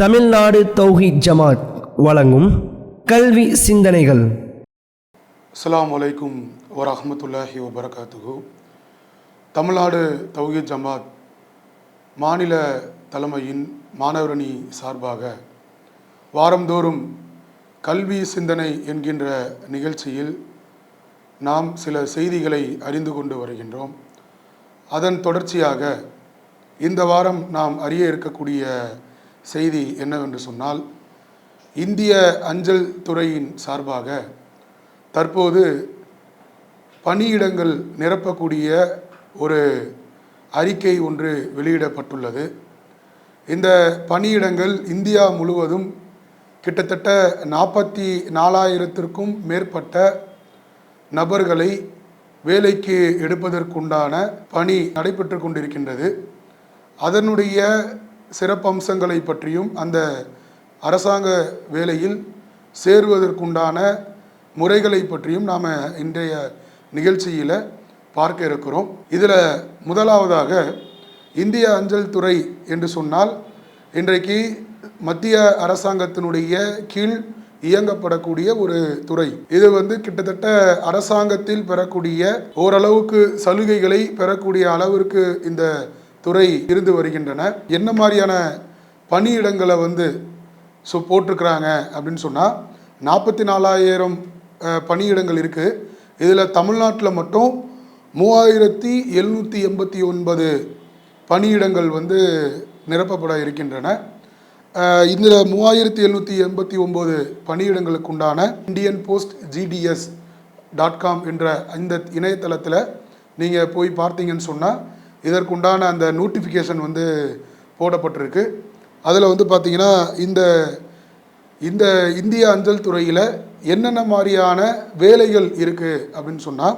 தமிழ்நாடு தௌஹீத் ஜமாத் வழங்கும் கல்வி சிந்தனைகள். அஸ்ஸலாமு அலைக்கும் வரஹ்மத்துல்லாஹி வபரகாத்துகு தமிழ்நாடு தௌஹீத் ஜமாத் மாநில தலைமையின் மாணவரணி சார்பாக வாரந்தோறும் கல்வி சிந்தனை என்கின்ற நிகழ்ச்சியில் நாம் சில செய்திகளை அறிந்து கொண்டு வருகின்றோம். அதன் தொடர்ச்சியாக இந்த வாரம் நாம் அறிய இருக்கக்கூடிய செய்தி என்னவென்று சொன்னால் இந்திய அஞ்சல் துறையின் சார்பாக தற்போது பணியிடங்கள் நிரப்பக்கூடிய ஒரு அறிக்கை ஒன்று வெளியிடப்பட்டுள்ளது. இந்த பணியிடங்கள் இந்தியா முழுவதும் கிட்டத்தட்ட நாற்பத்தி நாலாயிரத்திற்கும் மேற்பட்ட நபர்களை வேலைக்கு எடுப்பதற்குண்டான பணி நடைபெற்று கொண்டிருக்கின்றது. அதனுடைய சிறப்பம்சங்களை பற்றியும் அந்த அரசாங்க வேலையில் சேருவதற்குண்டான முறைகளை பற்றியும் நாம் இன்றைய நிகழ்ச்சியில் பார்க்க இருக்கிறோம். இதில் முதலாவதாக இந்திய அஞ்சல் துறை என்று சொன்னால் இன்றைக்கு மத்திய அரசாங்கத்தினுடைய கீழ் இயங்கப்படக்கூடிய ஒரு துறை. இது வந்து கிட்டத்தட்ட அரசாங்கத்தில் பெறக்கூடிய ஓரளவுக்கு சலுகைகளை பெறக்கூடிய அளவிற்கு இந்த துறை இருந்து வருகின்றன. என்ன மாதிரியான பணியிடங்களை வந்து ஸோ போட்டிருக்கிறாங்க அப்படின்னு சொன்னால் நாற்பத்தி நாலாயிரம் பணியிடங்கள் இருக்குது இதில் தமிழ்நாட்டில் மட்டும் மூவாயிரத்தி எழுநூற்றி எண்பத்தி ஒன்பது பணியிடங்கள் வந்து நிரப்பப்பட இருக்கின்றன. இதில் இந்த மூவாயிரத்தி எழுநூற்றி எண்பத்தி ஒம்பது பணியிடங்களுக்கு உண்டான Indian post GDS dot com என்ற இந்த இணையதளத்தில் நீங்கள் போய் பார்த்தீங்கன்னு சொன்னால் இதற்குண்டான அந்த நோட்டிஃபிகேஷன் வந்து போடப்பட்டிருக்கு. அதில் வந்து பார்த்திங்கன்னா இந்த இந்த இந்திய அஞ்சல் துறையில் என்னென்ன மாதிரியான வேலைகள் இருக்குது அப்படின்னு சொன்னால்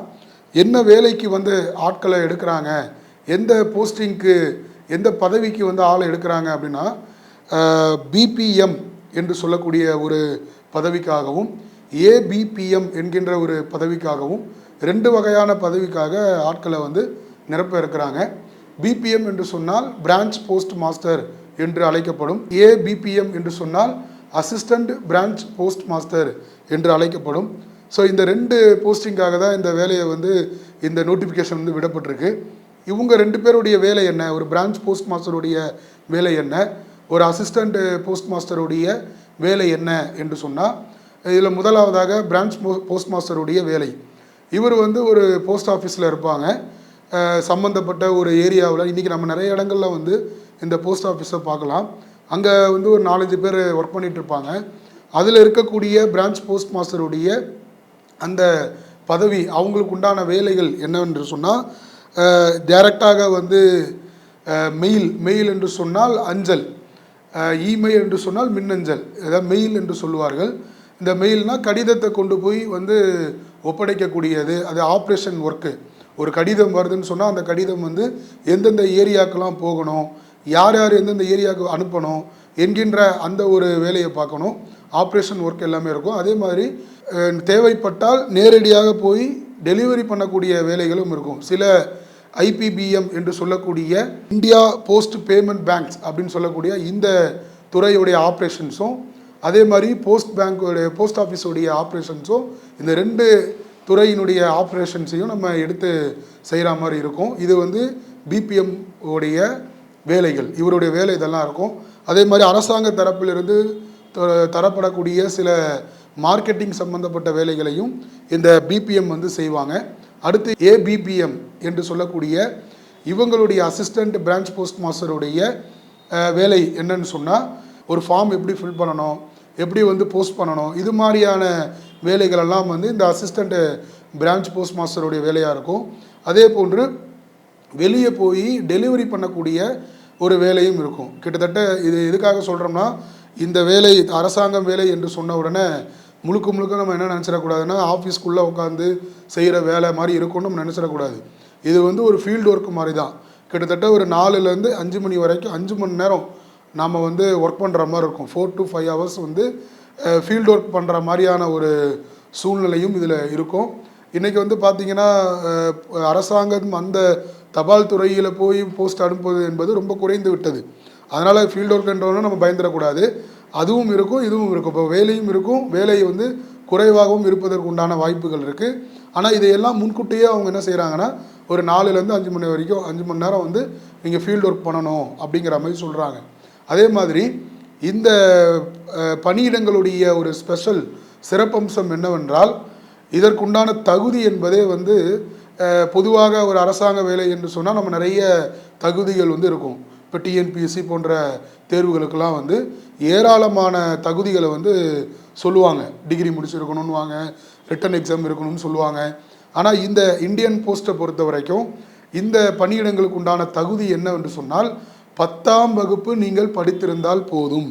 என்ன வேலைக்கு வந்து ஆட்களை எடுக்கிறாங்க எந்த போஸ்டிங்க்கு எந்த பதவிக்கு வந்து ஆளை எடுக்கிறாங்க அப்படின்னா பிபிஎம் என்று சொல்லக்கூடிய ஒரு பதவிக்காகவும் ஏபிபிஎம் என்கின்ற ஒரு பதவிக்காகவும் ரெண்டு வகையான பதவிக்காக ஆட்களை வந்து நிரப்ப இருக்கிறாங்க. பிபிஎம் என்று சொன்னால் பிரான்ச் போஸ்ட் மாஸ்டர் என்று அழைக்கப்படும். ஏபிபிஎம் என்று சொன்னால் அசிஸ்டண்ட் பிரான்ச் போஸ்ட் மாஸ்டர் என்று அழைக்கப்படும். ஸோ இந்த ரெண்டு போஸ்டிங்காக தான் இந்த வேலையை வந்து இந்த நோட்டிஃபிகேஷன் வந்து விடப்பட்டிருக்கு. இவங்க ரெண்டு பேருடைய வேலை என்ன? ஒரு பிரான்ச் போஸ்ட் மாஸ்டருடைய வேலை என்ன? ஒரு அசிஸ்டண்ட் போஸ்ட் மாஸ்டருடைய வேலை என்ன என்று சொன்னால் இதில் முதலாவதாக பிரான்ச் போஸ்ட் மாஸ்டருடைய வேலை. இவர் வந்து ஒரு போஸ்ட் ஆஃபீஸில் இருப்பாங்க. சம்மந்தப்பட்ட ஒரு ஏரியாவில் இன்றைக்கி நம்ம நிறைய இடங்கள்ல வந்து இந்த போஸ்ட் ஆஃபீஸை பார்க்கலாம். அங்கே வந்து ஒரு நாலஞ்சு பேர் ஒர்க் பண்ணிட்டு இருப்பாங்க. அதில் இருக்கக்கூடிய பிரான்ச் போஸ்ட் மாஸ்டருடைய அந்த பதவி அவங்களுக்கு உண்டான வேலைகள் என்னவென்று சொன்னால் டைரக்டாக வந்து மெயில் மெயில் என்று சொன்னால் அஞ்சல். இமெயில் என்று சொன்னால் மின்னஞ்சல். அதாவது மெயில் என்று சொல்லுவார்கள். இந்த மெயில்னால் கடிதத்தை கொண்டு போய் வந்து ஒப்படைக்கக்கூடியது. அது ஆப்ரேஷன் ஒர்க்கு ஒரு கடிதம் வருதுன்னு சொன்னால் அந்த கடிதம் வந்து எந்தெந்த ஏரியாக்கெல்லாம் போகணும் யார் யார் எந்தெந்த ஏரியாவுக்கு அனுப்பணும் என்கின்ற அந்த ஒரு வேலையை பார்க்கணும். ஆப்ரேஷன் ஒர்க் எல்லாமே இருக்கும். அதே மாதிரி தேவைப்பட்டால் நேரடியாக போய் டெலிவரி பண்ணக்கூடிய வேலைகளும் இருக்கும். சில ஐபிபிஎம் என்று சொல்லக்கூடிய இந்தியா போஸ்ட் பேமெண்ட் பேங்க்ஸ் அப்படின்னு சொல்லக்கூடிய இந்த துறையுடைய ஆப்ரேஷன்ஸும் அதே மாதிரி போஸ்ட் பேங்க்குடைய போஸ்ட் ஆஃபீஸுடைய ஆப்ரேஷன்ஸும் இந்த ரெண்டு துறையினுடைய ஆப்ரேஷன்ஸையும் நம்ம எடுத்து செய்கிற மாதிரி இருக்கும். இது வந்து பிபிஎம் உடைய வேலைகள். இவருடைய வேலை இதெல்லாம் இருக்கும். அதே மாதிரி அரசாங்க தரப்பிலிருந்து த- தரப்படக்கூடிய சில மார்க்கெட்டிங் சம்பந்தப்பட்ட வேலைகளையும் இந்த பிபிஎம் வந்து செய்வாங்க. அடுத்து ஏபிபிஎம் என்று சொல்லக்கூடிய இவங்களுடைய அசிஸ்டண்ட் பிரான்ச் போஸ்ட் மாஸ்டருடைய வேலை என்னன்னு சொன்னால் ஒரு ஃபார்ம் எப்படி ஃபில் பண்ணணும் எப்படி வந்து போஸ்ட் பண்ணணும்? இது மாதிரியான வேலைகள் எல்லாம் வந்து இந்த அசிஸ்டண்ட்டு பிரான்ச் போஸ்ட் மாஸ்டருடைய வேலையாக இருக்கும். அதே போன்று வெளியே போய் டெலிவரி பண்ணக்கூடிய ஒரு வேலையும் இருக்கும். கிட்டத்தட்ட இது எதுக்காக சொல்கிறோம்னா இந்த வேலை அரசாங்கம் வேலை என்று சொன்ன உடனே முழுக்க முழுக்க நம்ம என்ன நினச்சிடக்கூடாதுன்னா ஆஃபீஸ்க்குள்ளே உட்காந்து செய்கிற வேலை மாதிரி இருக்கும்னு நம்ம நினச்சிடக்கூடாது. இது வந்து ஒரு ஃபீல்டு ஒர்க் மாதிரி தான் கிட்டத்தட்ட ஒரு நாலுலேருந்து அஞ்சு மணி வரைக்கும் அஞ்சு மணி நேரம் நாம் வந்து ஒர்க் பண்ணுற மாதிரி இருக்கும். ஃபோர் டு ஃபைவ் ஹவர்ஸ் வந்து ஃபீல்டு ஒர்க் பண்ணுற மாதிரியான ஒரு சூழ்நிலையும் இதில் இருக்கும். இன்றைக்கி வந்து பார்த்திங்கன்னா அரசாங்கம் அந்த தபால் துறையில் போய் போஸ்ட் அனுப்புவது என்பது ரொம்ப குறைந்து விட்டது. அதனால் ஃபீல்டு ஒர்க்குன்றவங்க நம்ம பயந்துடக்கூடாது. அதுவும் இருக்கும் இதுவும் இருக்கும். இப்போ வேலையும் இருக்கும் வேலை வந்து குறைவாகவும் இருப்பதற்கு உண்டான வாய்ப்புகள் இருக்குது ஆனால் இதையெல்லாம் முன்கூட்டியே அவங்க என்ன செய்கிறாங்கன்னா ஒரு நாலுலேருந்து அஞ்சு மணி வரைக்கும் அஞ்சு மணி நேரம் வந்து நீங்கள் ஃபீல்டு ஒர்க் பண்ணணும் அப்படிங்கிற மாதிரி சொல்கிறாங்க அதே மாதிரி இந்த பணியிடங்களுடைய ஒரு ஸ்பெஷல் சிறப்பம்சம் என்னவென்றால் இதற்குண்டான தகுதி என்பதே வந்து பொதுவாக ஒரு அரசாங்க வேலை என்று சொன்னால் நம்ம நிறைய தகுதிகள் வந்து இருக்கும். இப்போ டிஎன்பிஎஸ்சி போன்ற தேர்வுகளுக்கெல்லாம் வந்து ஏராளமான தகுதிகளை வந்து சொல்லுவாங்க. டிகிரி முடிச்சிருக்கணும்னுவாங்க ரிட்டன் எக்ஸாம் இருக்கணும்னு சொல்லுவாங்க. ஆனால் இந்த இந்தியன் போஸ்ட்டை பொறுத்த வரைக்கும் இந்த பணியிடங்களுக்கு உண்டான தகுதி என்னவென்று சொன்னால் பத்தாம் வகுப்பு நீங்கள் படித்திருந்தால் போதும்.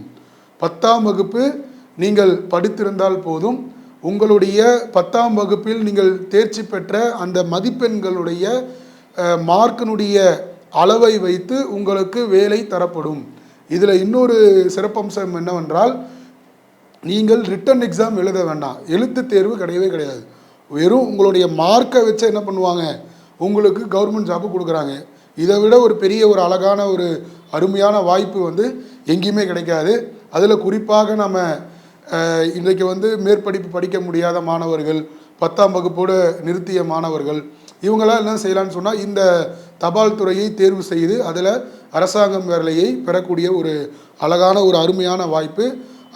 பத்தாம் வகுப்பு நீங்கள் படித்திருந்தால் போதும். உங்களுடைய பத்தாம் வகுப்பில் நீங்கள் தேர்ச்சி பெற்ற அந்த மதிப்பெண்களுடைய மார்க்கினுடைய அளவை வைத்து உங்களுக்கு வேலை தரப்படும். இதில் இன்னொரு சிறப்பம்சம் என்னவென்றால் நீங்கள் ரிட்டன் எக்ஸாம் எழுத வேண்டாம். எழுத்து தேர்வு கிடையவே கிடையாது. வெறும் உங்களுடைய மார்க்கை வச்சு என்ன பண்ணுவாங்க? உங்களுக்கு கவர்மெண்ட் ஜாப்பு கொடுக்குறாங்க. இதை விட ஒரு பெரிய ஒரு அழகான ஒரு அருமையான வாய்ப்பு வந்து எங்கேயுமே கிடைக்காது. அதில் குறிப்பாக நம்ம இன்றைக்கு வந்து மேற்படிப்பு படிக்க முடியாத மாணவர்கள் பத்தாம் வகுப்போடு நிறுத்திய மாணவர்கள் இவங்களாம் என்ன செய்யலாம்னு சொன்னால் இந்த தபால் துறையை தேர்வு செய்து அதில் அரசாங்கம் வேலையை பெறக்கூடிய ஒரு அழகான ஒரு அருமையான வாய்ப்பு.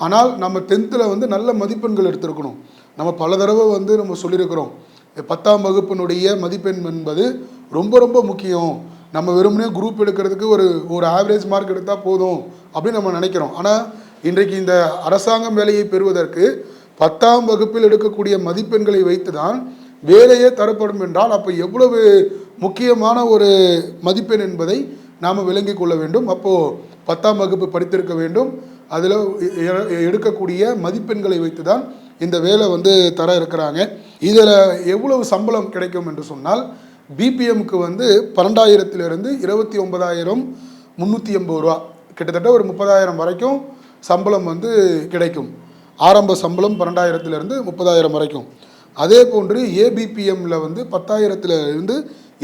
ஆனால் நம்ம டென்த்தில் வந்து நல்ல மதிப்பெண்கள் எடுத்திருக்கணும். நம்ம பல தடவை வந்து நம்ம சொல்லியிருக்கிறோம். பத்தாம் வகுப்பினுடைய மதிப்பெண் என்பது ரொம்ப ரொம்ப முக்கியம். நம்ம வெறுமனே குரூப் எடுக்கிறதுக்கு ஒரு ஒரு ஆவரேஜ் மார்க் எடுத்தால் போதும் அப்படின்னு நம்ம நினைக்கிறோம். ஆனால் இன்றைக்கு இந்த அரசாங்கம் வேலையை பெறுவதற்கு பத்தாம் வகுப்பில் எடுக்கக்கூடிய மதிப்பெண்களை வைத்து தான் வேலையே தரப்படும் என்றால் அப்போ எவ்வளவு முக்கியமான ஒரு மதிப்பெண் என்பதை நாம் விளங்கிக் கொள்ள வேண்டும். அப்போது பத்தாம் வகுப்பு படித்திருக்க வேண்டும். அதில் எடுக்கக்கூடிய மதிப்பெண்களை வைத்து தான் இந்த வேலை வந்து தர இருக்கிறாங்க. இதில் எவ்வளவு சம்பளம் கிடைக்கும் என்று சொன்னால் பிபிஎம்க்கு வந்து பன்னெண்டாயிரத்திலிருந்து இருபத்தி ஒன்பதாயிரம் முந்நூற்றி எண்பது ரூபா. கிட்டத்தட்ட ஒரு முப்பதாயிரம் வரைக்கும் சம்பளம் வந்து கிடைக்கும். ஆரம்ப சம்பளம் பன்னெண்டாயிரத்திலிருந்து முப்பதாயிரம் வரைக்கும். அதே போன்று ஏபிபிஎம்மில் வந்து பத்தாயிரத்துல இருந்து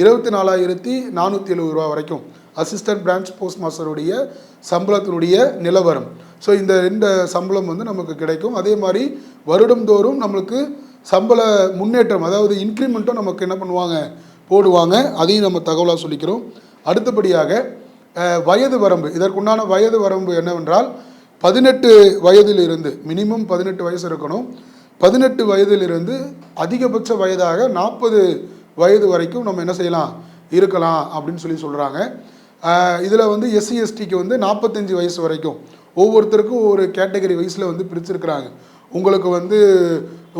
இருபத்தி நாலாயிரத்தி நானூற்றி எழுபது ரூபா வரைக்கும் அசிஸ்டன்ட் பிரான்ச் போஸ்ட் மாஸ்டருடைய சம்பளத்தினுடைய நிலவரம். ஸோ இந்த ரெண்டு சம்பளம் வந்து நமக்கு கிடைக்கும். அதே மாதிரி வருடந்தோறும் நம்மளுக்கு சம்பள முன்னேற்றம் அதாவது இன்க்ரிமெண்ட்டும் நமக்கு என்ன பண்ணுவாங்க? போடுவாங்க. அதையும் நம்ம தகவலாக சொல்லிக்கிறோம். அடுத்தபடியாக வயது வரம்பு. இதற்குண்டான வயது வரம்பு என்னவென்றால் பதினெட்டு வயதிலிருந்து மினிமம் பதினெட்டு வயசு இருக்கணும். பதினெட்டு வயதிலிருந்து அதிகபட்ச வயதாக நாற்பது வயது வரைக்கும் நம்ம என்ன செய்யலாம்? இருக்கலாம் அப்படின்னு சொல்லி சொல்கிறாங்க இதில் வந்து எஸ்சி எஸ்டிக்கு வந்து நாற்பத்தஞ்சு வயசு வரைக்கும் ஒவ்வொருத்தருக்கும் ஒரு கேட்டகரி வயசில் வந்து பிரிச்சிருக்கிறாங்க. உங்களுக்கு வந்து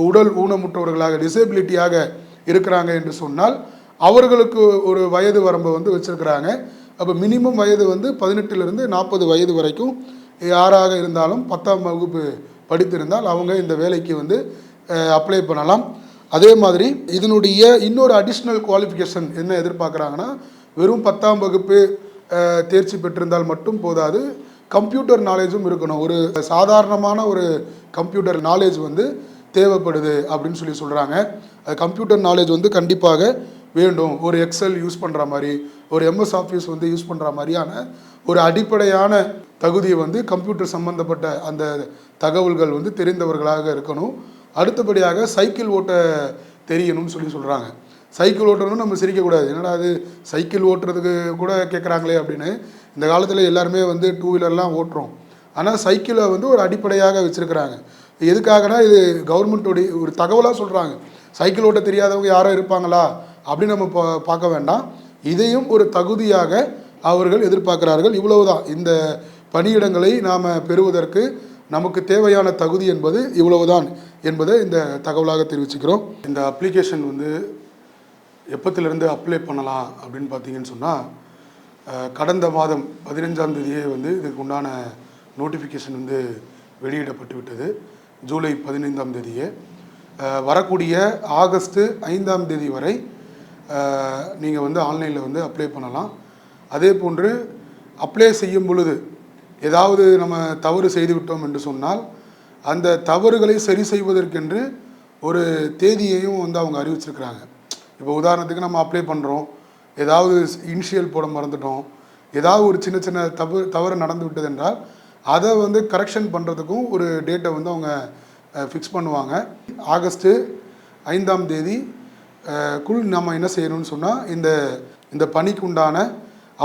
உடல் ஊனமுற்றவர்களாக டிசேபிலிட்டியாக இருக்கிறாங்க என்று சொன்னால் அவர்களுக்கு ஒரு வயது வரம்பு வந்து வச்சுருக்கிறாங்க. அப்போ மினிமம் வயது வந்து பதினெட்டுலேருந்து நாற்பது வயது வரைக்கும் யாராக இருந்தாலும் பத்தாம் வகுப்பு படித்திருந்தால் அவங்க இந்த வேலைக்கு வந்து அப்ளை பண்ணலாம். அதே மாதிரி இதனுடைய இன்னொரு அடிஷ்னல் குவாலிஃபிகேஷன் என்ன எதிர்பார்க்குறாங்கன்னா வெறும் பத்தாம் வகுப்பு தேர்ச்சி பெற்றிருந்தால் மட்டும் போதாது கம்ப்யூட்டர் நாலேஜும் இருக்கணும். ஒரு சாதாரணமான ஒரு கம்ப்யூட்டர் நாலேஜ் வந்து தேவைப்படுது அப்படின்னு சொல்லி சொல்கிறாங்க கம்ப்யூட்டர் நாலேஜ் வந்து கண்டிப்பாக வேண்டும். ஒரு எக்ஸல் யூஸ் பண்ணுற மாதிரி ஒரு எம்எஸ் ஆஃபீஸ் வந்து யூஸ் பண்ணுற மாதிரியான ஒரு அடிப்படையான தகுதியை வந்து கம்ப்யூட்டர் சம்பந்தப்பட்ட அந்த தகவல்கள் வந்து தெரிந்தவர்களாக இருக்கணும். அடுத்தபடியாக சைக்கிள் ஓட்ட தெரியணும்னு சொல்லி சொல்கிறாங்க சைக்கிள் ஓட்டணும்னு நம்ம சிரிக்கக்கூடாது என்னடா அது சைக்கிள் ஓட்டுறதுக்கு கூட கேட்குறாங்களே அப்படின்னு இந்த காலத்தில் எல்லாருமே வந்து டூ வீலர்லாம் ஓட்டுறோம். ஆனால் சைக்கிளை வந்து ஒரு அடிப்படையாக வச்சுருக்கிறாங்க. எதுக்காகனா இது கவர்மெண்ட்டோடைய ஒரு தகவலாக சொல்கிறாங்க சைக்கிள் ஓட்ட தெரியாதவங்க யாரோ இருப்பாங்களா? அப்படின்னு நம்ம பா- பார்க்க வேண்டாம். இதையும் ஒரு தகுதியாக அவர்கள் எதிர்பார்க்கிறார்கள். இவ்வளவுதான். இந்த பணியிடங்களை நாம் பெறுவதற்கு நமக்கு தேவையான தகுதி என்பது இவ்வளவுதான் என்பதை இந்த தகவலாக தெரிவிச்சுக்கிறோம். இந்த அப்ளிகேஷன் வந்து எப்பத்திலிருந்து அப்ளை பண்ணலாம் அப்படின்னு பார்த்தீங்கன்னு சொன்னால் கடந்த மாதம் பதினஞ்சாம் தேதியே வந்து இதுக்கு உண்டான நோட்டிஃபிகேஷன் வந்து வெளியிடப்பட்டு விட்டது. ஜூலை பதினைந்தாம் தேதியே. வரக்கூடிய ஆகஸ்ட்டு ஐந்தாம் தேதி வரை நீங்கள் வந்து ஆன்லைனில் வந்து அப்ளை பண்ணலாம். அதே போன்று அப்ளை செய்யும் பொழுது ஏதாவது நம்ம தவறு செய்துவிட்டோம் என்று சொன்னால் அந்த தவறுகளை சரி செய்வதற்கென்று ஒரு தேதியையும் வந்து அவங்க அறிவிச்சிருக்கிறாங்க. இப்போ உதாரணத்துக்கு நம்ம அப்ளை பண்ணுறோம் ஏதாவது இனிஷியல் போட மறந்துட்டோம். ஏதாவது ஒரு சின்ன சின்ன தவறு தவறு நடந்து விட்டது என்றால் அதை வந்து கரெக்ஷன் பண்ணுறதுக்கும் ஒரு டேட்டை வந்து அவங்க ஃபிக்ஸ் பண்ணுவாங்க. ஆகஸ்ட்டு ஐந்தாம் தேதி குழு நம்ம என்ன செய்யணும்னு சொன்னால் இந்த இந்த பணிக்கு உண்டான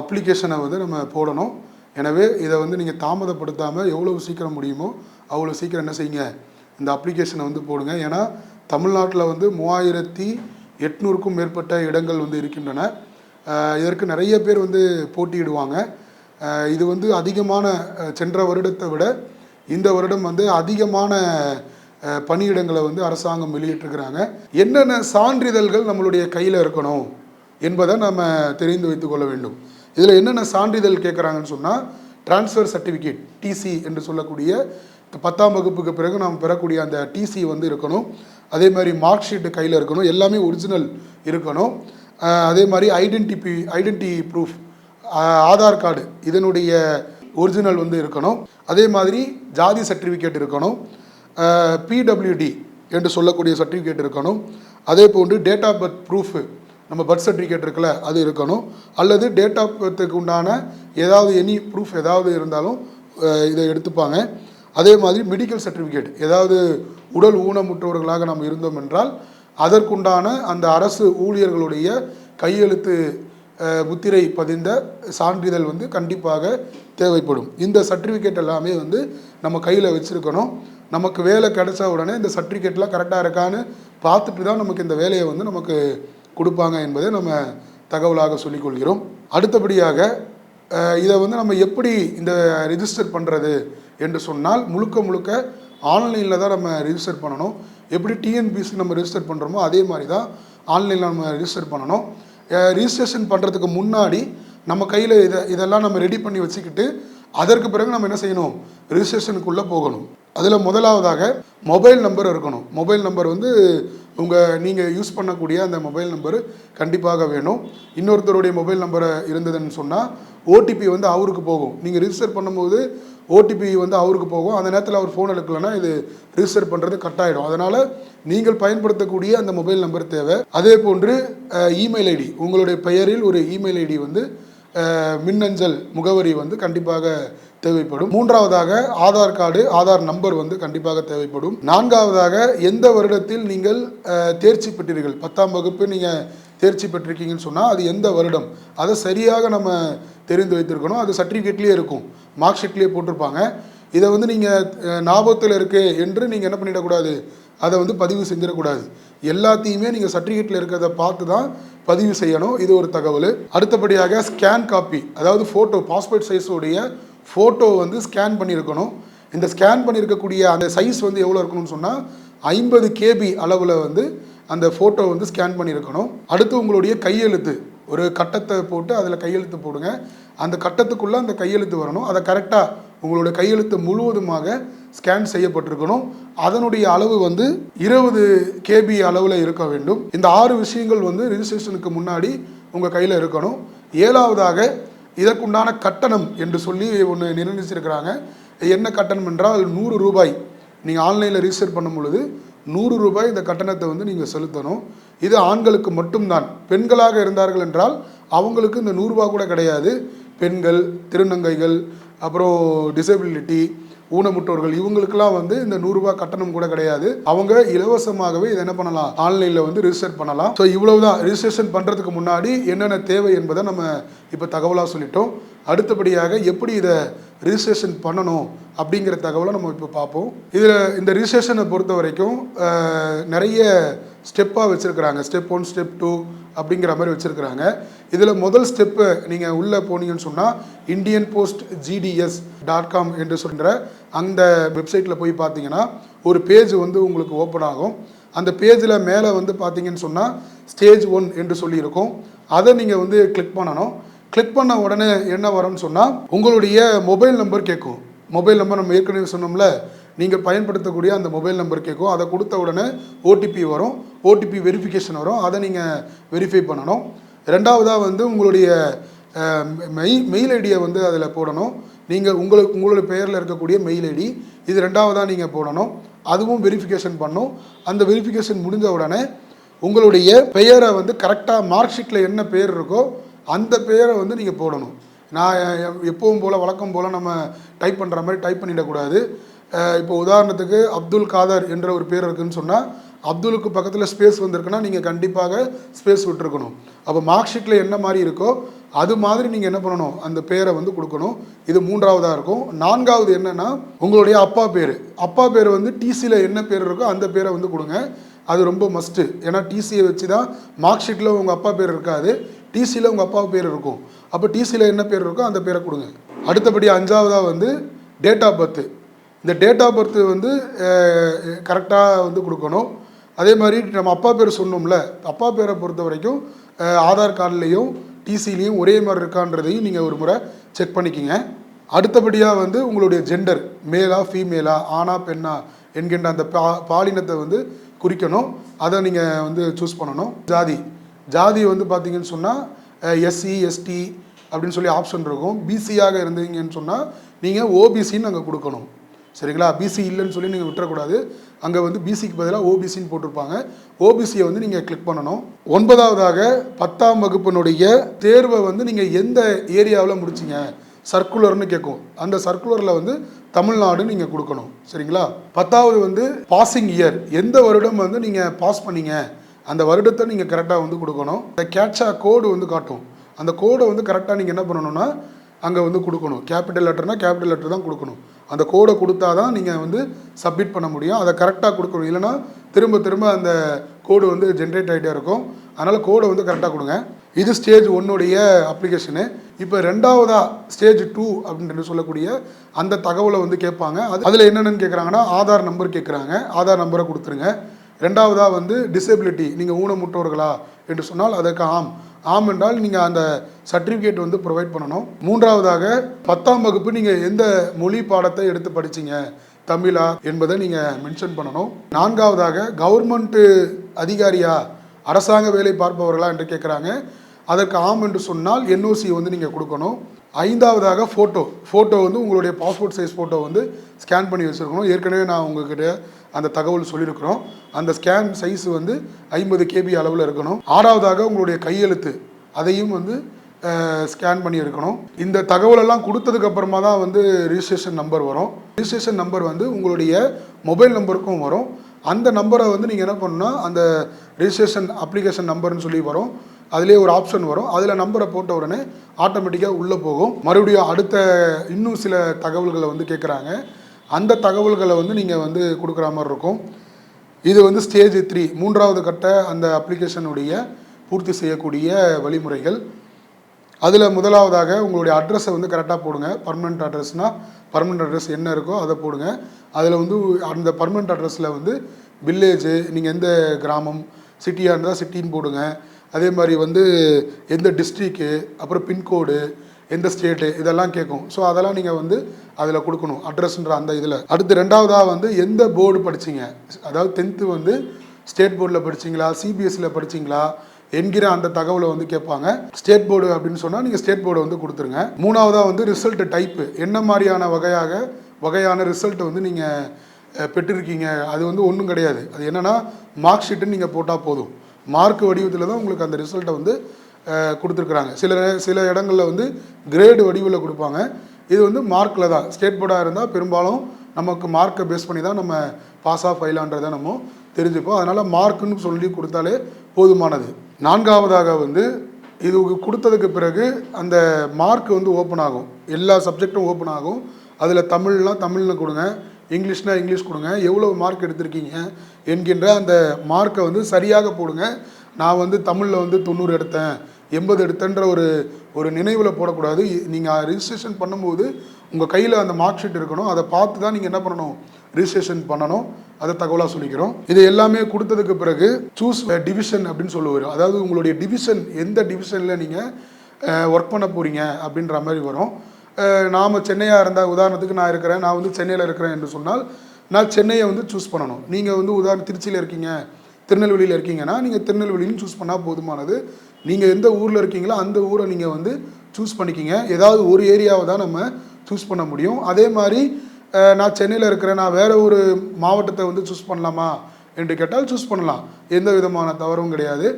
அப்ளிகேஷனை வந்து நம்ம போடணும். எனவே இதை வந்து நீங்கள் தாமதப்படுத்தாமல் எவ்வளவு சீக்கிரம் முடியுமோ அவ்வளோ சீக்கிரம் என்ன செய்யுங்க இந்த அப்ளிகேஷனை வந்து போடுங்க. ஏன்னா தமிழ்நாட்டில் வந்து மூவாயிரத்தி எட்நூறுக்கும் மேற்பட்ட இடங்கள் வந்து இருக்கின்றன. இதற்கு நிறைய பேர் வந்து போட்டியிடுவாங்க. இது வந்து அதிகமான சென்ற வருடத்தை விட இந்த வருடம் வந்து அதிகமான பணியிடங்களை வந்து அரசாங்கம் வெளியிட்டிருக்கிறாங்க. என்னென்ன சான்றிதழ்கள் நம்மளுடைய கையில் இருக்கணும் என்பதை நம்ம தெரிந்து வைத்துக்கொள்ள வேண்டும். இதில் என்னென்ன சான்றிதழ் கேட்குறாங்கன்னு சொன்னால் ட்ரான்ஸ்ஃபர் சர்டிஃபிகேட் டிசி என்று சொல்லக்கூடிய பத்தாம் வகுப்புக்கு பிறகு நாம் பெறக்கூடிய அந்த டிசி வந்து இருக்கணும். அதே மாதிரி மார்க் ஷீட்டு கையில் இருக்கணும். எல்லாமே ஒரிஜினல் இருக்கணும். அதே மாதிரி ஐடென்டிபி ஐடென்டி ப்ரூஃப் ஆதார் கார்டு இதனுடைய ஒரிஜினல் வந்து இருக்கணும். அதே மாதிரி ஜாதி சர்டிஃபிகேட் இருக்கணும். பிடபிள்யூடி என்று சொல்லக்கூடிய சர்டிஃபிகேட் இருக்கணும். அதே போன்று டேட் ஆஃப் பர்த் ப்ரூஃபு நம்ம பர்த் சர்டிஃபிகேட் இருக்குல்ல அது இருக்கணும். அல்லது டேட் ஆஃப் பர்த்துக்கு உண்டான ஏதாவது எனி ப்ரூஃப் ஏதாவது இருந்தாலும் இதை எடுத்துப்பாங்க. அதே மாதிரி மெடிக்கல் சர்டிஃபிகேட் ஏதாவது உடல் ஊனமுற்றவர்களாக நாம் இருந்தோம் என்றால் அதற்குண்டான அந்த அரசு ஊழியர்களுடைய கையெழுத்து முத்திரை பதிந்த சான்றிதழ் வந்து கண்டிப்பாக தேவைப்படும். இந்த சர்டிஃபிகேட் எல்லாமே வந்து நம்ம கையில் வச்சுருக்கணும். நமக்கு வேலை கிடைச்ச உடனே இந்த சர்டிஃபிகேட்லாம் கரெக்டாக இருக்கான்னு பார்த்துட்டு தான் நமக்கு இந்த வேலையை வந்து நமக்கு கொடுப்பாங்க என்பதை நம்ம தகவலாக சொல்லிக்கொள்கிறோம். அடுத்தபடியாக இதை வந்து நம்ம எப்படி இந்த ரிஜிஸ்டர் பண்ணுறது என்று சொன்னால் முழுக்க முழுக்க ஆன்லைனில் தான் நம்ம ரிஜிஸ்டர் பண்ணணும். எப்படி டிஎன்பிசி நம்ம ரிஜிஸ்டர் பண்ணுறோமோ அதே மாதிரி தான் ஆன்லைனில் நம்ம ரிஜிஸ்டர் பண்ணணும். ரிஜிஸ்ட்ரேஷன் பண்ணுறதுக்கு முன்னாடி நம்ம கையில் இதை இதெல்லாம் நம்ம ரெடி பண்ணி வச்சுக்கிட்டு அதற்கு பிறகு நம்ம என்ன செய்யணும்? ரிஜிஸ்ட்ரேஷனுக்குள்ளே போகணும். அதில் முதலாவதாக மொபைல் நம்பர் இருக்கணும். மொபைல் நம்பர் வந்து உங்கள் நீங்கள் யூஸ் பண்ணக்கூடிய அந்த மொபைல் நம்பர் கண்டிப்பாக வேணும். இன்னொருத்தருடைய மொபைல் நம்பரை இருந்ததுன்னு சொன்னால் ஓடிபி வந்து அவருக்கு போகும். நீங்கள் ரிஜிஸ்டர் பண்ணும்போது ஓடிபி வந்து அவருக்கு போகும். அந்த நேரத்தில் அவர் ஃபோன் எடுக்கலைன்னா இது ரிஜிஸ்டர் பண்ணுறது கட் ஆகிடும் அதனால் நீங்கள் பயன்படுத்தக்கூடிய அந்த மொபைல் நம்பர் தேவை. அதே போன்று இமெயில் ஐடி உங்களுடைய பெயரில் ஒரு இமெயில் ஐடி வந்து மின்னஞ்சல் முகவரி வந்து கண்டிப்பாக தேவைப்படும். மூன்றாவதாக ஆதார் கார்டு ஆதார் நம்பர் வந்து கண்டிப்பாக தேவைப்படும். நான்காவதாக எந்த வருடத்தில் நீங்கள் தேர்ச்சி பெற்றீர்கள்? பத்தாம் வகுப்பு நீங்கள் தேர்ச்சி பெற்றிருக்கீங்கன்னு சொன்னால் அது எந்த வருடம்? அதை சரியாக நம்ம தெரிந்து வைத்திருக்கணும். அது சர்டிஃபிகேட்லேயே இருக்கும். மார்க் ஷீட்லேயே போட்டிருப்பாங்க. இதை வந்து நீங்கள் ஞாபகத்தில் இருக்குது என்று நீங்கள் என்ன பண்ணிடக்கூடாது? அதை வந்து பதிவு செஞ்சிடக்கூடாது. எல்லாத்தையுமே நீங்கள் சர்டிஃபிகேட்டில் இருக்கிறத பார்த்து தான் பதிவு செய்யணும். இது ஒரு தகவல். அடுத்தபடியாக ஸ்கேன் காப்பி அதாவது ஃபோட்டோ பாஸ்போர்ட் சைஸோடைய ஃபோட்டோ வந்து ஸ்கேன் பண்ணியிருக்கணும். இந்த ஸ்கேன் பண்ணியிருக்கக்கூடிய அந்த சைஸ் வந்து எவ்வளோ இருக்கணும்னு சொன்னால் ஐம்பது கேபி அளவில் வந்து அந்த ஃபோட்டோ வந்து ஸ்கேன் பண்ணியிருக்கணும். அடுத்து உங்களுடைய கையெழுத்து. ஒரு கட்டத்தை போட்டு அதில் கையெழுத்து போடுங்க. அந்த கட்டத்துக்குள்ளே அந்த கையெழுத்து வரணும். அதை கரெக்டாக உங்களோட கையெழுத்து முழுவதுமாக ஸ்கேன் செய்யப்பட்டிருக்கணும். அதனுடைய அளவு வந்து இருபது கேபி அளவில் இருக்க வேண்டும். இந்த ஆறு விஷயங்கள் வந்து ரிஜிஸ்ட்ரேஷனுக்கு முன்னாடி உங்கள் கையில் இருக்கணும். ஏழாவதாக இதற்குண்டான கட்டணம் என்று சொல்லி ஒன்று நிர்ணயிச்சிருக்கிறாங்க. என்ன கட்டணம் என்றால் நூறு ரூபாய். நீங்கள் ஆன்லைனில் ரிஜிஸ்டர் பண்ணும் பொழுது நூறு ரூபாய் இந்த கட்டணத்தை வந்து நீங்கள் செலுத்தணும். இது ஆண்களுக்கு மட்டும்தான். பெண்களாக இருந்தார்கள் என்றால் அவங்களுக்கு இந்த நூறுரூபா கூட கிடையாது. பெண்கள் திருநங்கைகள் அப்புறம் டிசபிலிட்டி ஊனமுற்றோர்கள் இவங்களுக்கெல்லாம் வந்து இந்த நூறுரூபா கட்டணம் கூட கிடையாது. அவங்க இலவசமாகவே இதை என்ன பண்ணலாம்? ஆன்லைனில் வந்து ரிஜிஸ்டர் பண்ணலாம். ஸோ இவ்வளவுதான். ரிஜிஸ்ட்ரேஷன் பண்ணுறதுக்கு முன்னாடி என்னென்ன தேவை என்பதை நம்ம இப்போ தகவலாக சொல்லிட்டோம். அடுத்தபடியாக எப்படி இதை ரிஜிஸ்ட்ரேஷன் பண்ணணும் அப்படிங்கிற தகவலை நம்ம இப்போ பார்ப்போம். இதில் இந்த ரிஜிஸ்ட்ரேஷனை பொறுத்த வரைக்கும் நிறைய ஸ்டெப்பாக வச்சுருக்கிறாங்க. ஸ்டெப் ஒன் ஸ்டெப் டூ அப்படிங்கிற மாதிரி வச்சுருக்கிறாங்க. இதில் முதல் ஸ்டெப்பு நீங்கள் உள்ளே போனீங்கன்னு சொன்னால் Indian post GDS dot com என்று சொல்கிற அந்த வெப்சைட்டில் போய் பார்த்தீங்கன்னா ஒரு பேஜ் வந்து உங்களுக்கு ஓப்பன் ஆகும். அந்த பேஜில் மேலே வந்து பார்த்தீங்கன்னு சொன்னால் ஸ்டேஜ் ஒன் என்று சொல்லியிருக்கும். அதை நீங்கள் வந்து கிளிக் பண்ணணும். கிளிக் பண்ண உடனே என்ன வரும்னு சொன்னால் உங்களுடைய மொபைல் நம்பர் கேட்கும் மொபைல் நம்பர் நம்ம ஏற்கனவே சொன்னோம்ல நீங்கள் பயன்படுத்தக்கூடிய அந்த மொபைல் நம்பர் கேட்கும் அதை கொடுத்த உடனே ஓடிபி வரும். ஓடிபி வெரிஃபிகேஷன் வரும். அதை நீங்கள் வெரிஃபை பண்ணணும். ரெண்டாவதாக வந்து உங்களுடைய மெயில் மெயில் ஐடியை வந்து அதில் போடணும். நீங்கள் உங்களுக்கு உங்களுடைய பெயரில் இருக்கக்கூடிய மெயில் ஐடி இது ரெண்டாவதாக நீங்கள் போடணும். அதுவும் வெரிஃபிகேஷன் பண்ணும். அந்த வெரிஃபிகேஷன் முடிஞ்ச உடனே உங்களுடைய பெயரை வந்து கரெக்டாக மார்க் ஷீட்டில் என்ன பேர் இருக்கோ அந்த பேரை வந்து நீங்கள் போடணும். நான் எப்பவும் போல் வழக்கம் போல் நம்ம டைப் பண்ணுற மாதிரி டைப் பண்ணிடக்கூடாது இப்போ உதாரணத்துக்கு அப்துல் காதர் என்ற ஒரு பேர் இருக்குன்னு சொன்னால் அப்துலுக்கு பக்கத்தில் ஸ்பேஸ் வந்திருக்குன்னா நீங்கள் கண்டிப்பாக ஸ்பேஸ் விட்டுருக்கணும். அப்போ மார்க் ஷீட்டில் என்ன மாதிரி இருக்கோ அது மாதிரி நீங்கள் என்ன பண்ணணும்? அந்த பேரை வந்து கொடுக்கணும். இது மூன்றாவதாக இருக்கும். நான்காவது என்னன்னா உங்களுடைய அப்பா பேர். அப்பா பேர் வந்து டிசியில் என்ன பேர் இருக்கோ அந்த பேரை வந்து கொடுங்க. அது ரொம்ப மஸ்ட்டு ஏன்னா டிசியை வச்சு தான் மார்க் ஷீட்டில் உங்கள் அப்பா பேர் இருக்காது. டிசியில் உங்கள் அப்பா பேர் இருக்கும். அப்போ டிசியில் என்ன பேர் இருக்கோ அந்த பேரை கொடுங்க. அடுத்தபடி அஞ்சாவதாக வந்து டேட் ஆஃப் பர்த்து இந்த டேட் ஆஃப் பர்த் வந்து கரெக்டாக வந்து கொடுக்கணும். அதே மாதிரி நம்ம அப்பா பேர் சொன்னோம்ல அப்பா பேரை பொறுத்த வரைக்கும் ஆதார் கார்டுலேயும் டிசிலையும் ஒரே மாதிரி இருக்கான்றதையும் நீங்கள் ஒரு முறை செக் பண்ணிக்கிங்க. அடுத்தபடியாக வந்து உங்களுடைய ஜெண்டர் மேலா ஃபீமேலா ஆணா பெண்ணா என்கின்ற அந்த பா பாலினத்தை வந்து குறிக்கணும். அதை நீங்கள் வந்து சூஸ் பண்ணணும். ஜாதி. ஜாதி வந்து பார்த்தீங்கன்னு சொன்னால் எஸ்சி எஸ்டி e, அப்படின்னு சொல்லி ஆப்ஷன் இருக்கும். பிசியாக இருந்தீங்கன்னு சொன்னால் நீங்கள் ஓபிசின்னு அங்கே கொடுக்கணும். சரிங்களா? பிசி இல்லைன்னு சொல்லி நீங்கள் விட்டுறக்கூடாது. அங்கே வந்து பிசிக்கு பதிலாக ஓபிசின்னு போட்டிருப்பாங்க. ஓபிசியை வந்து நீங்கள் கிளிக் பண்ணணும். ஒன்பதாவதாக பத்தாம் வகுப்பினுடைய தேர்வை வந்து நீங்கள் எந்த ஏரியாவில் முடிச்சிங்க? சர்க்குலர்னு கேட்கும். அந்த சர்க்குலரில் வந்து தமிழ்நாடு நீங்கள் கொடுக்கணும். சரிங்களா? பத்தாவது வந்து பாசிங் இயர் எந்த வருடம் வந்து நீங்கள் பாஸ் பண்ணீங்க? அந்த வருடத்தை நீங்கள் கரெக்டாக வந்து கொடுக்கணும். இந்த கேட்சா கோடு வந்து காட்டும். அந்த கோடை வந்து கரெக்டாக நீங்கள் என்ன பண்ணணும்னா அங்கே வந்து கொடுக்கணும். கேபிட்டல் லெட்டர்னா கேபிட்டல் லெட்டர் தான் கொடுக்கணும். அந்த கோடை கொடுத்தா தான் நீங்கள் வந்து சப்மிட் பண்ண முடியும். அதை கரெக்டாக கொடுக்கணும். இல்லைன்னா திரும்ப திரும்ப அந்த கோடு வந்து ஜென்ரேட் ஆகிட்டே இருக்கும். அதனால் கோடை வந்து கரெக்டாக கொடுங்க. இது ஸ்டேஜ் ஒன்னுடைய அப்ளிகேஷனு இப்போ ரெண்டாவதாக ஸ்டேஜ் டூ அப்படின்னு சொல்லக்கூடிய அந்த தகவலை வந்து கேட்பாங்க. அது அதில் என்னென்னு கேட்குறாங்கன்னா ஆதார் நம்பர் கேட்குறாங்க ஆதார் நம்பரை கொடுத்துருங்க. ரெண்டாவதாக வந்து டிசபிலிட்டி நீங்கள் ஊனமுற்றோர்களா என்று சொன்னால் அதற்கு ஆம். ஆம் என்றால் நீங்கள் அந்த சர்டிஃபிகேட் வந்து ப்ரொவைட் பண்ணணும். மூன்றாவதாக பத்தாம் வகுப்பு நீங்கள் எந்த மொழி பாடத்தை எடுத்து படிச்சீங்க? தமிழா என்பதை நீங்கள் மென்ஷன் பண்ணணும். நான்காவதாக கவர்மெண்ட்டு அதிகாரியா அரசாங்க வேலை பார்ப்பவர்களா என்று கேட்குறாங்க அதற்கு ஆம் என்று சொன்னால் என்ஓசி வந்து நீங்கள் கொடுக்கணும். ஐந்தாவதாக ஃபோட்டோ ஃபோட்டோ வந்து உங்களுடைய பாஸ்போர்ட் சைஸ் ஃபோட்டோ வந்து ஸ்கேன் பண்ணி வச்சுருக்கணும். ஏற்கனவே நான் உங்ககிட்ட அந்த தகவல் சொல்லியிருக்கிறோம். அந்த ஸ்கேன் சைஸ் வந்து ஐம்பது கேபி அளவில் இருக்கணும். ஆறாவதாக உங்களுடைய கையெழுத்து அதையும் வந்து ஸ்கேன் பண்ணி இருக்கணும் இந்த தகவலெல்லாம் கொடுத்ததுக்கு அப்புறமா தான் வந்து ரிஜிஸ்ட்ரேஷன் நம்பர் வரும். ரிஜிஸ்ட்ரேஷன் நம்பர் வந்து உங்களுடைய மொபைல் நம்பருக்கும் வரும். அந்த நம்பரை வந்து நீங்கள் என்ன பண்ணணும்னா அந்த ரிஜிஸ்ட்ரேஷன் அப்ளிகேஷன் நம்பர்னு சொல்லி வரும். அதிலே ஒரு ஆப்ஷன் வரும். அதில் நம்பரை போட்ட உடனே ஆட்டோமேட்டிக்காக உள்ளே போகும். மறுபடியும் அடுத்த இன்னும் சில தகவல்களை வந்து கேட்குறாங்க அந்த தகவல்களை வந்து நீங்கள் வந்து கொடுக்குற மாதிரி இருக்கும். இது வந்து ஸ்டேஜ் த்ரீ மூன்றாவது கட்ட அந்த அப்ளிகேஷனுடைய பூர்த்தி செய்யக்கூடிய வழிமுறைகள். அதில் முதலாவதாக உங்களுடைய அட்ரஸை வந்து கரெக்டாக போடுங்க. பர்மனெண்ட் அட்ரஸ்னால் பர்மனெண்ட் அட்ரஸ் என்ன இருக்கோ அதை போடுங்க. அதில் வந்து அந்த பர்மனெண்ட் அட்ரஸில் வந்து வில்லேஜு நீங்கள் எந்த கிராமம் சிட்டியாக இருந்தால் சிட்டின்னு போடுங்க. அதே மாதிரி வந்து எந்த டிஸ்ட்ரிக்கு அப்புறம் பின்கோடு எந்த ஸ்டேட்டு இதெல்லாம் கேட்கும் ஸோ அதெல்லாம் நீங்கள் வந்து அதில் கொடுக்கணும் அட்ரஸ்ன்ற அந்த இதில். அடுத்து ரெண்டாவதாக வந்து எந்த போர்டு படிச்சீங்க? அதாவது டென்த்து வந்து ஸ்டேட் போர்டில் படிச்சீங்களா? சிபிஎஸ்சியில் படிச்சீங்களா? என்கிற அந்த தகவலை வந்து கேட்பாங்க. ஸ்டேட் போர்டு அப்படின்னு சொன்னால் நீங்கள் ஸ்டேட் போர்டை வந்து கொடுத்துருங்க. மூணாவதாக வந்து ரிசல்ட் டைப்பு என்ன மாதிரியான வகையாக வகையான ரிசல்ட்டை வந்து நீங்கள் பெற்றிருக்கீங்க? அது வந்து ஒன்றும் கிடையாது. அது என்னென்னா மார்க் ஷீட்டுன்னு நீங்கள் போட்டால் போதும். மார்க் வடிவத்தில் தான் உங்களுக்கு அந்த ரிசல்ட்டை வந்து கொடுத்துருக்குறாங்க. சில சில இடங்களில் வந்து கிரேடு வடிவில் கொடுப்பாங்க. இது வந்து மார்க்கில் தான். ஸ்டேட் போர்டாக இருந்தால் பெரும்பாலும் நமக்கு மார்க்கை பேஸ் பண்ணி தான் நம்ம பாஸ் ஆஃப் ஃபைலான்றதை நம்ம தெரிஞ்சுப்போம். அதனால் மார்க்குன்னு சொல்லி கொடுத்தாலே போதுமானது. நான்காவதாக வந்து இது கொடுத்ததுக்கு பிறகு அந்த மார்க் வந்து ஓப்பன் ஆகும். எல்லா சப்ஜெக்டும் ஓப்பன் ஆகும். அதில் தமிழ்னால் தமிழ்னு கொடுங்க. இங்கிலீஷ்னால் இங்கிலீஷ் கொடுங்க. எவ்வளோ மார்க் எடுத்திருக்கீங்க என்கின்ற அந்த மார்க்கை வந்து சரியாக போடுங்க. நான் வந்து தமிழில் வந்து தொண்ணூறு எடுத்தேன். எண்பது எடுத்தன்ற ஒரு ஒரு நினைவில் போடக்கூடாது. நீங்கள் ரிஜிஸ்ட்ரேஷன் பண்ணும்போது உங்கள் கையில் அந்த மார்க் ஷீட் இருக்கணும். அதை பார்த்து தான் நீங்கள் என்ன பண்ணணும்? ரிஜிஸ்ட்ரேஷன் பண்ணணும். அதை தகவலாக சொல்லிக்கிறோம். இது எல்லாமே கொடுத்ததுக்கு பிறகு சூஸ் டிவிஷன் அப்படின்னு சொல்லுவார். அதாவது உங்களுடைய டிவிஷன் எந்த டிவிஷனில் நீங்கள் ஒர்க் பண்ண போகிறீங்க அப்படின்ற மாதிரி வரும். நாம் சென்னையாக இருந்தால் உதாரணத்துக்கு நான் இருக்கிறேன். நான் வந்து சென்னையில் இருக்கிறேன் என்று சொன்னால் நான் சென்னையை வந்து சூஸ் பண்ணணும். நீங்கள் வந்து உதாரணம் திருச்சியில் இருக்கீங்க திருநெல்வேலியில் இருக்கீங்கன்னா நீங்கள் திருநெல்வேலின்னு சூஸ் பண்ணால் போதுமானது. நீங்கள் எந்த ஊரில் இருக்கீங்களோ அந்த ஊரை நீங்கள் வந்து சூஸ் பண்ணிக்கிங்க. ஏதாவது ஒரு ஏரியாவை தான் நம்ம சூஸ் பண்ண முடியும். அதே மாதிரி நான் சென்னையில் இருக்கிறேன். நான் வேறு ஒரு மாவட்டத்தை வந்து சூஸ் பண்ணலாமா என்று கேட்டால் சூஸ் பண்ணலாம். எந்த விதமான தவறும் கிடையாது.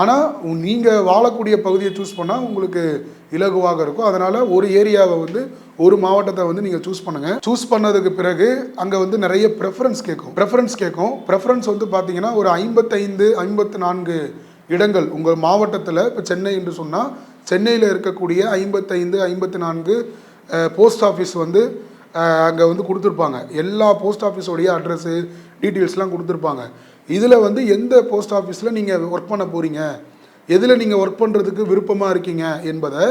ஆனால் நீங்கள் வாழக்கூடிய பகுதியை சூஸ் பண்ணால் உங்களுக்கு இலகுவாக இருக்கும். அதனால் ஒரு ஏரியாவை வந்து ஒரு மாவட்டத்தை வந்து நீங்கள் சூஸ் பண்ணுங்கள் சூஸ் பண்ணதுக்கு பிறகு அங்கே வந்து நிறைய ப்ரெஃபரன்ஸ் கேட்கும் ப்ரெஃபரன்ஸ் கேட்கும் ப்ரெஃபரன்ஸ் வந்து பார்த்தீங்கன்னா ஒரு ஐம்பத்தைந்து ஐம்பத்து நான்கு இடங்கள். உங்கள் மாவட்டத்தில் இப்போ சென்னை என்று சொன்னால் சென்னையில் இருக்கக்கூடிய ஐம்பத்தைந்து ஐம்பத்து நான்கு போஸ்ட் ஆஃபீஸ் வந்து அங்கே வந்து கொடுத்துருப்பாங்க. எல்லா போஸ்ட் ஆஃபீஸோடைய அட்ரஸு டீட்டெயில்ஸ்லாம் கொடுத்துருப்பாங்க. இதில் வந்து எந்த போஸ்ட் ஆஃபீஸில் நீங்கள் ஒர்க் பண்ண போகிறீங்க எதில் நீங்கள் ஒர்க் பண்ணுறதுக்கு விருப்பமாக இருக்கீங்க? என்பதை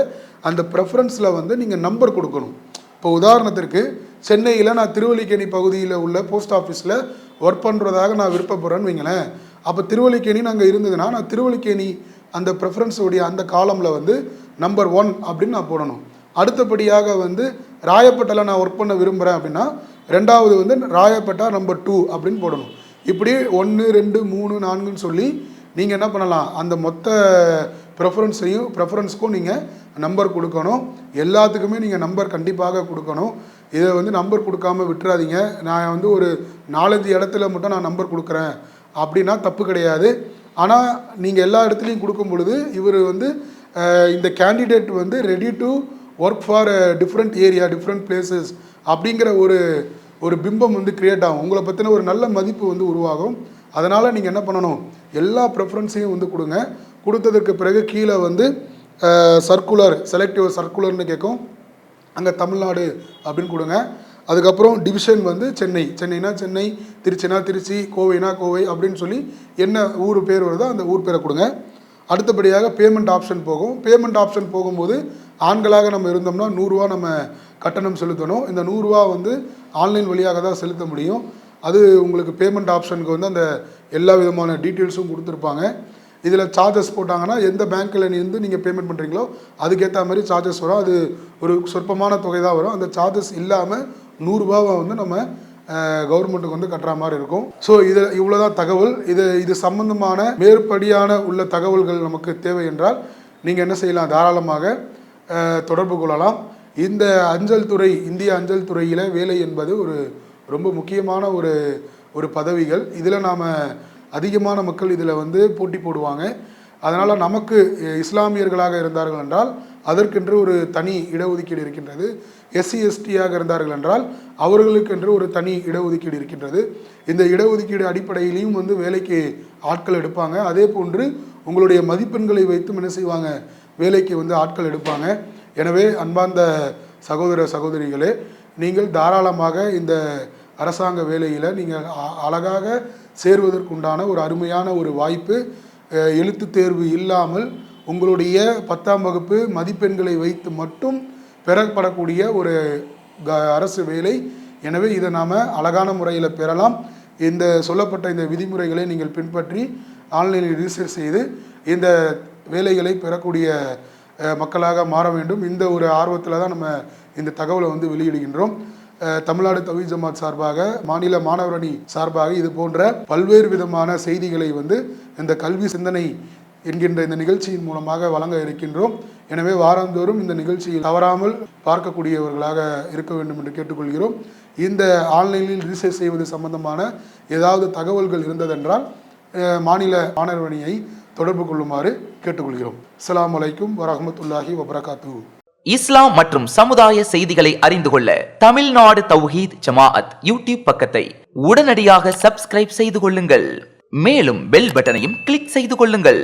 அந்த ப்ரெஃபரன்ஸில் வந்து நீங்கள் நம்பர் கொடுக்கணும். இப்போ உதாரணத்திற்கு சென்னையில் நான் திருவல்லிக்கேணி பகுதியில் உள்ள போஸ்ட் ஆஃபீஸில் ஒர்க் பண்ணுறதாக நான் விருப்பப்படுறேன்னு வைங்களேன். அப்போ திருவல்லிக்கேணி அங்கே இருந்ததுன்னா நான் திருவல்லிக்கேணி அந்த ப்ரெஃபரன்ஸுடைய அந்த காலமில் வந்து நம்பர் ஒன் அப்படின்னு நான் போடணும். அடுத்தபடியாக வந்து ராயப்பேட்டையில் நான் ஒர்க் பண்ண விரும்புகிறேன் அப்படின்னா ரெண்டாவது வந்து ராயப்பேட்டா நம்பர் டூ அப்படின்னு போடணும். இப்படி ஒன்று ரெண்டு மூணு நான்குன்னு சொல்லி நீங்கள் என்ன பண்ணலாம்? அந்த மொத்த ப்ரெஃபரன்ஸையும் ப்ரெஃபரன்ஸ்க்கும் நீங்கள் நம்பர் கொடுக்கணும். எல்லாத்துக்குமே நீங்கள் நம்பர் கண்டிப்பாக கொடுக்கணும். இதை வந்து நம்பர் கொடுக்காம விட்டுறாதீங்க. நான் வந்து ஒரு நாலஞ்சு இடத்துல மட்டும் நான் நம்பர் கொடுக்குறேன். அப்படின்னா தப்பு கிடையாது. ஆனால் நீங்கள் எல்லா இடத்துலையும் கொடுக்கும் பொழுது இவர் வந்து இந்த கேண்டிடேட் வந்து ready to work for different area different places அப்படிங்கிற ஒரு ஒரு பிம்பம் வந்து கிரியேட் ஆகும். உங்களை பற்றின ஒரு நல்ல மதிப்பு வந்து உருவாகும். அதனால் நீங்கள் என்ன பண்ணணும்? எல்லா ப்ரெஃபரன்ஸையும் வந்து கொடுங்க. கொடுத்ததுக்கு பிறகு கீழே வந்து சர்க்குலர் செலக்டிவ் சர்க்குலர்னு கேட்கும். அங்கே தமிழ்நாடு அப்படின்னு கொடுங்க. அதுக்கப்புறம் டிவிஷன் வந்து சென்னை. சென்னைனா சென்னை திருச்சினா திருச்சி கோவைனா கோவை அப்படின்னு சொல்லி என்ன ஊர் பேர் வருதோ அந்த ஊர் பேரை கொடுங்க. அடுத்தபடியாக பேமெண்ட் ஆப்ஷன் போகும். பேமெண்ட் ஆப்ஷன் போகும்போது ஆண்களாக நம்ம இருந்தோம்னா நூறுரூவா நம்ம கட்டணம் செலுத்தணும். இந்த நூறுரூவா வந்து ஆன்லைன் வழியாக தான் செலுத்த முடியும். அது உங்களுக்கு பேமெண்ட் ஆப்ஷனுக்கு வந்து அந்த எல்லா விதமான டீட்டெயில்ஸும் கொடுத்துருப்பாங்க. இதில் சார்ஜஸ் போட்டாங்கன்னா எந்த பேங்க்கில் இருந்து நீங்கள் பேமெண்ட் பண்ணுறீங்களோ அதுக்கேற்ற மாதிரி சார்ஜஸ் வரும். அது ஒரு சொற்பமான தொகை தான் வரும். அந்த சார்ஜஸ் இல்லாமல் நூறுரூபாவை வந்து நம்ம கவர்மெண்ட்டுக்கு வந்து கட்டுற மாதிரி இருக்கும். ஸோ இது இவ்வளோதான் தகவல். இது இது சம்பந்தமான மேற்படியான உள்ள தகவல்கள் நமக்கு தேவை என்றால் நீங்கள் என்ன செய்யலாம்? தாராளமாக தொடர்பு கொள்ளலாம். இந்த அஞ்சல் துறை இந்திய அஞ்சல் துறையில் வேலை என்பது ஒரு ரொம்ப முக்கியமான ஒரு ஒரு பதவிகள். இதில் நாம் அதிகமான மக்கள் இதில் வந்து போட்டி போடுவாங்க. அதனால் நமக்கு இஸ்லாமியர்களாக இருந்தார்கள் என்றால் அதற்கென்று ஒரு தனி இடஒதுக்கீடு இருக்கின்றது. எஸ்சி எஸ்டியாக இருந்தார்கள் என்றால் அவர்களுக்கென்று ஒரு தனி இடஒதுக்கீடு இருக்கின்றது. இந்த இடஒதுக்கீடு அடிப்படையிலையும் வந்து வேலைக்கு ஆட்கள் எடுப்பாங்க. அதே போன்று உங்களுடைய மதிப்பெண்களை வைத்தும் என்ன செய்வாங்க? வேலைக்கு வந்து ஆட்கள் எடுப்பாங்க. எனவே அன்பார்ந்த சகோதர சகோதரிகளே நீங்கள் தாராளமாக இந்த அரசாங்க வேலையில் நீங்கள் அ- அழகாக சேர்வதற்குண்டான ஒரு அருமையான ஒரு வாய்ப்பு எழுத்து எழுத்துத் தேர்வு இல்லாமல் உங்களுடைய பத்தாம் வகுப்பு மதிப்பெண்களை வைத்து மட்டும் பெறப்படக்கூடிய ஒரு க அரசு வேலை. எனவே இதை நாம் அழகான முறையில் பெறலாம். இந்த சொல்லப்பட்ட இந்த விதிமுறைகளை நீங்கள் பின்பற்றி ஆன்லைனில் ரிஜிஸ்டர் செய்து இந்த வேலைகளை பெறக்கூடிய மக்களாக மாற வேண்டும். இந்த ஒரு ஆர்வத்தில் தான் நம்ம இந்த தகவலை வந்து வெளியிடுகின்றோம். தமிழ்நாடு தவி ஜமாத் சார்பாக மாநில மாணவரணி சார்பாக இது போன்ற பல்வேறு விதமான செய்திகளை வந்து இந்த கல்வி சிந்தனை என்கின்ற இந்த நிகழ்ச்சியின் மூலமாக வழங்க இருக்கின்றோம். எனவே வாரந்தோறும் இந்த நிகழ்ச்சியில் தவறாமல் பார்க்கக்கூடியவர்களாக இருக்க வேண்டும் என்று கேட்டுக்கொள்கிறோம். இந்த ஆன்லைனில் ரிஜிஸ்டர் செய்வது சம்பந்தமான ஏதாவது தகவல்கள் இருந்ததென்றால் மாநில மாணவர் தொடர்பு கொள்ளுமாறு கேட்டுக்கொள்கிறோம். அஸ்லாம் அலைக்கும் வரமத்துல்லாஹி வபரகாத்து இஸ்லாம் மற்றும் சமுதாய செய்திகளை அறிந்து கொள்ள தமிழ்நாடு தௌஹீத் ஜமாஅத் யூடியூப் பக்கத்தை உடனடியாக சப்ஸ்கிரைப் செய்து கொள்ளுங்கள். மேலும் பெல் பட்டனையும் கிளிக் செய்து கொள்ளுங்கள்.